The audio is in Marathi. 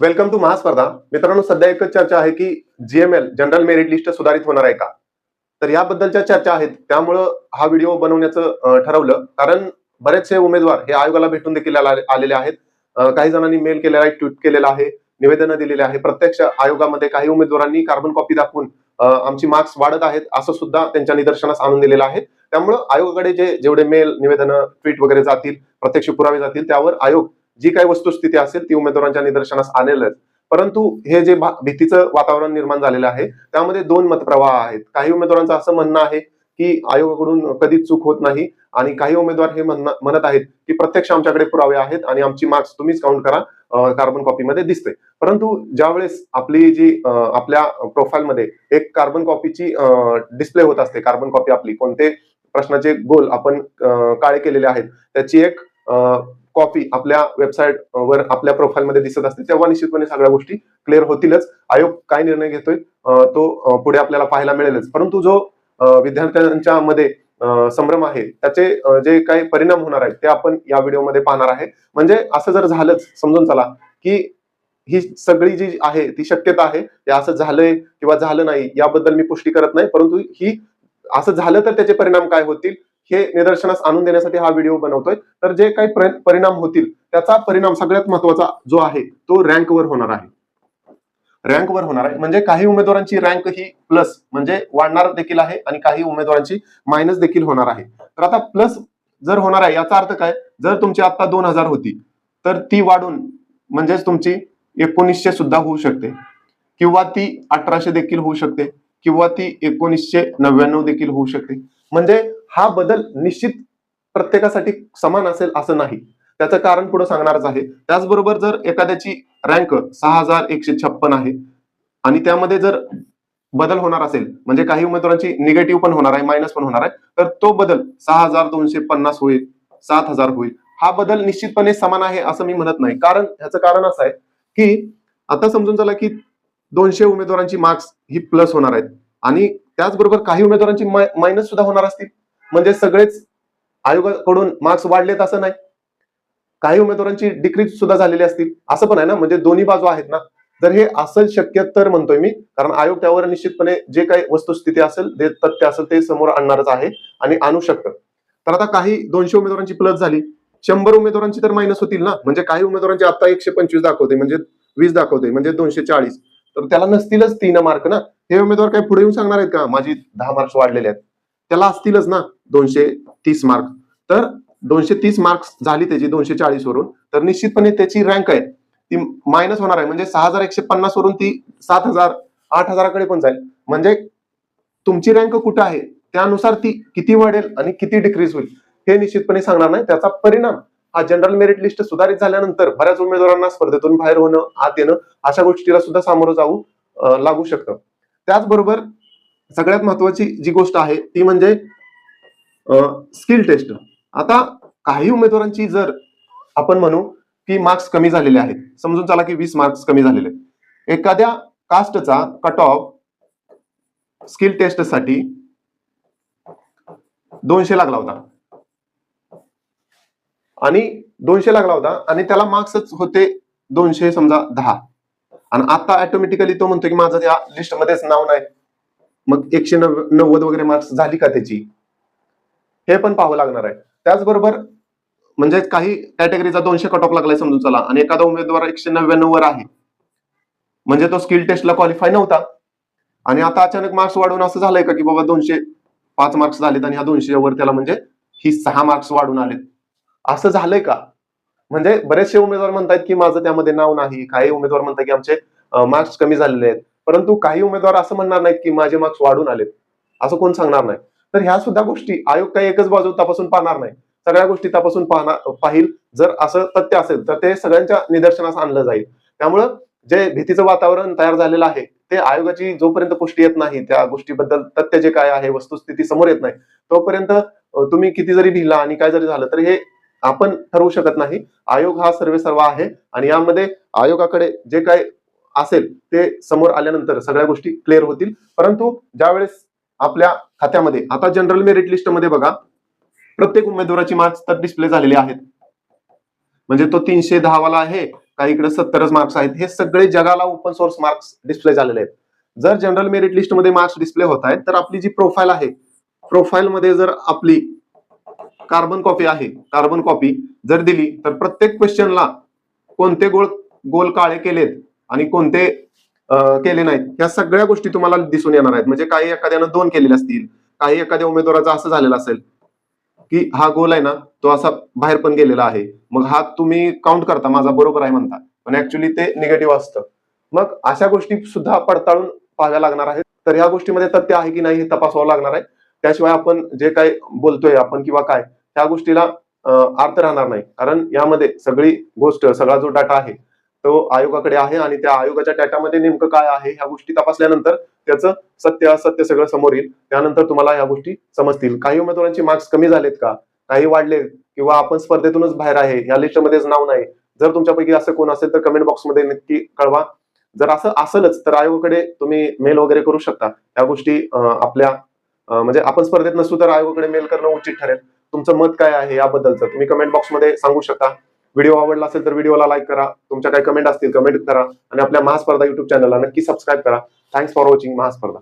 वेलकम टू महास्पर्धा मित्रांनो सध्या एकच चर्चा आहे की जीएमएल जनरल मेरिट लिस्ट सुधारित होणार आहे का? तर याबद्दलच्या चर्चा आहेत. त्यामुळं हा व्हिडिओ बनवण्याचं ठरवलं. कारण बरेचसे उमेदवार हे आयोगाला भेटून देखील आलेले आहेत. काही जणांनी मेल केलेला आहे ट्विट केलेला आहे निवेदनं दिलेले आहे. प्रत्यक्ष आयोगामध्ये काही उमेदवारांनी कार्बन कॉपी दाखवून आमची मार्क्स वाढत आहेत असं सुद्धा त्यांच्या निदर्शनास आणून दिलेलं आहे. त्यामुळं आयोगाकडे जे जेवढे मेल निवेदन ट्विट वगैरे जातील प्रत्यक्ष पुरावे जातील त्यावर आयोग जी काही वस्तुस्थिती असेल ती उमेदवारांच्या निदर्शनास आणेलच. परंतु हे जे भीतीचं वातावरण निर्माण झालेलं आहे त्यामध्ये दोन मतप्रवाह आहेत. काही उमेदवारांचं असं म्हणणं आहे की आयोगाकडून कधीच चूक होत नाही आणि काही उमेदवार हे म्हणणं- म्हणत आहेत की प्रत्यक्ष आमच्याकडे पुरावे आहेत आणि आमची मार्क्स तुम्हीच काउंट करा कार्बन कॉपीमध्ये दिसते परंतु ज्यावेळेस आपली जी आपल्या प्रोफाईलमध्ये एक कार्बन कॉपीची डिस्प्ले होत असते कार्बन कॉपी आपली कोणते प्रश्नाचे गोल आपण काळे केलेले आहेत त्याची एक कॉपी आपल्या वेबसाईट वर आपल्या प्रोफाईलमध्ये दिसत असते तेव्हा निश्चितपणे सगळ्या गोष्टी क्लिअर होतीलच. आयोग काय निर्णय घेतोय तो पुढे आपल्याला पाहायला मिळेलच. परंतु जो विद्यार्थ्यांच्या मध्ये संभ्रम आहे त्याचे जे काही परिणाम होणार आहेत ते आपण या व्हिडिओमध्ये पाहणार आहे. म्हणजे असं जर झालंच समजून चला की ही सगळी जी आहे ती शक्यता आहे ते असं झालंय किंवा झालं नाही याबद्दल मी पुष्टी करत नाही परंतु ही असं झालं तर त्याचे परिणाम काय होतील? हे निदर्शनास आणून देण्यासाठी हा व्हिडिओ बनवतोय. तर जे काही परिणाम होतील त्याचा परिणाम सगळ्यात महत्त्वाचा जो आहे तो रँकवर होणार आहे. रँकवर होणार आहे. म्हणजे काही उमेदवारांची रँक ही प्लस म्हणजे वाढणार देखील आहे आणि काही उमेदवारांची मायनस देखील होणार आहे. तर आता प्लस जर होणार आहे याचा अर्थ काय? जर तुमची आता दोन हजार होती तर ती वाढून म्हणजेच तुमची एकोणीसशे सुद्धा होऊ शकते. किंवा ती अठराशे देखील होऊ शकते. किंवा ती एकोणीसशे नव्याण्णव देखील होऊ शकते. म्हणजे हा बदल निश्चित प्रत्येकासाठी समान असेल असं नाही. त्याचं कारण पुढे सांगणारच आहे. त्याचबरोबर जर एखाद्याची रँक सहा हजार एकशे छप्पन आहे आणि त्यामध्ये जर बदल होणार असेल म्हणजे काही उमेदवारांची निगेटिव्ह पण होणार आहे मायनस पण होणार आहे तर तो बदल सहा हजार दोनशे पन्नास होईल सात हजार होईल. हा बदल निश्चितपणे समान आहे असं मी म्हणत नाही. कारण ह्याचं कारण असं आहे की आता समजून चला की दोनशे उमेदवारांची मार्क्स ही प्लस होणार आहेत. आणि त्याचबरोबर काही उमेदवारांची मायनस सुद्धा होणार असतील. म्हणजे सगळेच आयोगाकडून मार्क्स वाढलेत असं नाही. काही उमेदवारांची डिक्रीज सुद्धा झालेली असतील. असं पण आहे ना म्हणजे दोन्ही बाजू आहेत ना. जर हे असेल शक्य तर म्हणतोय मी कारण आयोग त्यावर निश्चितपणे जे काही वस्तुस्थिती असेल जे तथ्य असेल ते समोर आणणारच आहे आणि आणू शकतं. तर आता काही दोनशे उमेदवारांची प्लस झाली. शंभर उमेदवारांची तर मायनस होतील ना. म्हणजे काही उमेदवारांची आता एकशे पंचवीस दाखवते म्हणजे वीस दाखवते म्हणजे दोनशे चाळीस. तर त्याला नसतीलच तीन मार्क ना. हे उमेदवार काही पुढे येऊन सांगणार आहेत का? माझी दहा मार्क्स वाढलेले आहेत. त्याला असतीलच ना दोनशे तीस मार्क तर दोनशे तीस मार्क्स झाली त्याची दोनशे चाळीस वरून. तर निश्चितपणे त्याची रँक आहे. ती मायनस होणार आहे. म्हणजे सहा हजार एकशे पन्नास वरून ती सात हजार आठ हजाराकडे पण जाईल. म्हणजे तुमची रँक कुठं आहे? त्यानुसार ती किती वाढेल आणि किती डिक्रीज होईल हे निश्चितपणे सांगणार नाही. त्याचा परिणाम हा जनरल मेरिट लिस्ट सुधारित झाल्यानंतर बऱ्याच उमेदवारांना स्पर्धेतून बाहेर होणं आत येणं अशा गोष्टीला सुद्धा सामोरं जाऊ लागू शकतं. त्याचबरोबर सगळ्यात महत्वाची जी गोष्ट आहे ती म्हणजे स्किल टेस्ट आता काही उमेदवारांची जर आपण म्हणू की मार्क्स कमी झालेले आहेत समजून चला की वीस मार्क्स कमी झालेले आहेत. एखाद्या कास्टचा कट ऑफ स्किल टेस्टसाठी दोनशे लागला होता. आणि दोनशे लागला होता आणि त्याला मार्क्सच होते दोनशे समजा दहा. आणि आता ऑटोमॅटिकली तो म्हणतो की माझं त्या लिस्टमध्येच नाव नाही. मग एकशे नव्व- नव्वद वगैरे मार्क्स झाली का त्याची? हे पण पाहावं लागणार आहे. त्याचबरोबर म्हणजे काही कॅटेगरीचा दोनशे कट ऑफ लागलाय समजून चला. आणि एखादा उमेदवार एकशे नव्याण्णव वर आहे. म्हणजे तो स्किल टेस्टला क्वालिफाय नव्हता. आणि आता अचानक मार्क्स वाढून असं झालंय का की बाबा दोनशे पाच मार्क्स झालेत आणि ह्या दोनशे वर त्याला म्हणजे ही सहा मार्क्स वाढून आलेत. असं झालंय का? म्हणजे बरेचसे उमेदवार म्हणतात की माझं त्यामध्ये नाव नाही. काही उमेदवार म्हणतात की आमचे मार्क्स कमी झालेले आहेत. परंतु काही उमेदवार असं म्हणणार नाहीत की माझे मार्क्स वाढून आलेत. असं कोण सांगणार नाही. तर ह्या सुद्धा गोष्टी आयोग काही एकच बाजू तपासून पाहणार नाही. सगळ्या गोष्टी तपासून पाहणार पाहिल. जर असं तथ्य असेल तर ते सगळ्यांच्या निदर्शनास आणलं जाईल. त्यामुळं जे भीतीचं वातावरण तयार झालेलं आहे ते आयोगाची जोपर्यंत पुष्टी येत नाही त्या गोष्टीबद्दल तथ्य जे काय आहे वस्तुस्थिती समोर येत नाही तोपर्यंत तुम्ही किती जरी भिला आणि काय जरी झालं तर हे आपण ठरवू शकत नाही. आयोग हा सर्वे सर्व आहे आणि यामध्ये आयोगाकडे जे काय असेल ते समोर आल्यानंतर सगळ्या गोष्टी क्लिअर होतील. परंतु ज्यावेळेस आपल्या खात्यामध्ये आता जनरल मेरिट लिस्टमध्ये बघा प्रत्येक उमेदवाराची मार्क्स तर डिस्प्ले झालेली आहेत. म्हणजे तो तीनशे दहावाला आहे काही इकडे सत्तरच मार्क्स आहेत हे सगळे जगाला ओपन सोर्स मार्क्स डिस्प्ले झालेले आहेत. जर जनरल मेरिट लिस्टमध्ये मार्क्स डिस्प्ले होत आहेत तर आपली जी प्रोफाईल आहे प्रोफाईल मध्ये जर आपली कार्बन कॉपी आहे कार्बन कॉपी जर दिली तर प्रत्येक क्वेश्चनला कोणते गोल गोल काळे केलेत? आणि कोणते केले नाहीत. ह्या सगळ्या गोष्टी तुम्हाला दिसून येणार आहेत. म्हणजे काही एखाद्यानं दोन केलेले असतील काही एखाद्या उमेदवाराचा असं झालेलं असेल की हा गोल आहे ना तो असा बाहेर पण गेलेला आहे. मग हा तुम्ही काउंट करता माझा बरोबर आहे म्हणता. पण ऍक्च्युली ते निगेटिव्ह असतं. मग अशा गोष्टी सुद्धा पडताळून पाहाव्या लागणार आहेत. तर ह्या गोष्टीमध्ये तथ्य आहे की नाही हे तपासावं लागणार आहे. त्याशिवाय आपण जे काय बोलतोय आपण किंवा काय त्या गोष्टीला अर्थ राहणार नाही. कारण यामध्ये सगळी गोष्ट सगळा जो डाटा आहे तो आयोगाकडे आहे आणि त्या आयोगाच्या डाटामध्ये नेमकं काय आहे ह्या गोष्टी तपासल्यानंतर त्याचं सत्य असत्य सगळं समोर येईल. त्यानंतर तुम्हाला ह्या गोष्टी समजतील. काही उमेदवारांचे मार्क्स कमी झालेत का? काही वाढले किंवा आपण स्पर्धेतूनच बाहेर आहे या लिस्टमध्येच नाव नाही. जर तुमच्यापैकी असं कोण असेल तर कमेंट बॉक्समध्ये नक्की कळवा. जर असं असेलच तर आयोगाकडे तुम्ही मेल वगैरे करू शकता. या गोष्टी आपल्या म्हणजे आपण स्पर्धेत नसू तर आयोगाकडे मेल करणं उचित ठरेल. तुमचं मत काय आहे याबद्दलचं? तुम्ही कमेंट बॉक्समध्ये सांगू शकता. व्हिडिओ आवडला असेल तर व्हिडिओला लाईक करा. तुमच्या काही कमेंट असतील कमेंट करा. आणि आपल्या महास्पर्धा युट्यूब चॅनलला नक्की सबस्क्राईब करा. Thanks for watching Mahaspardha.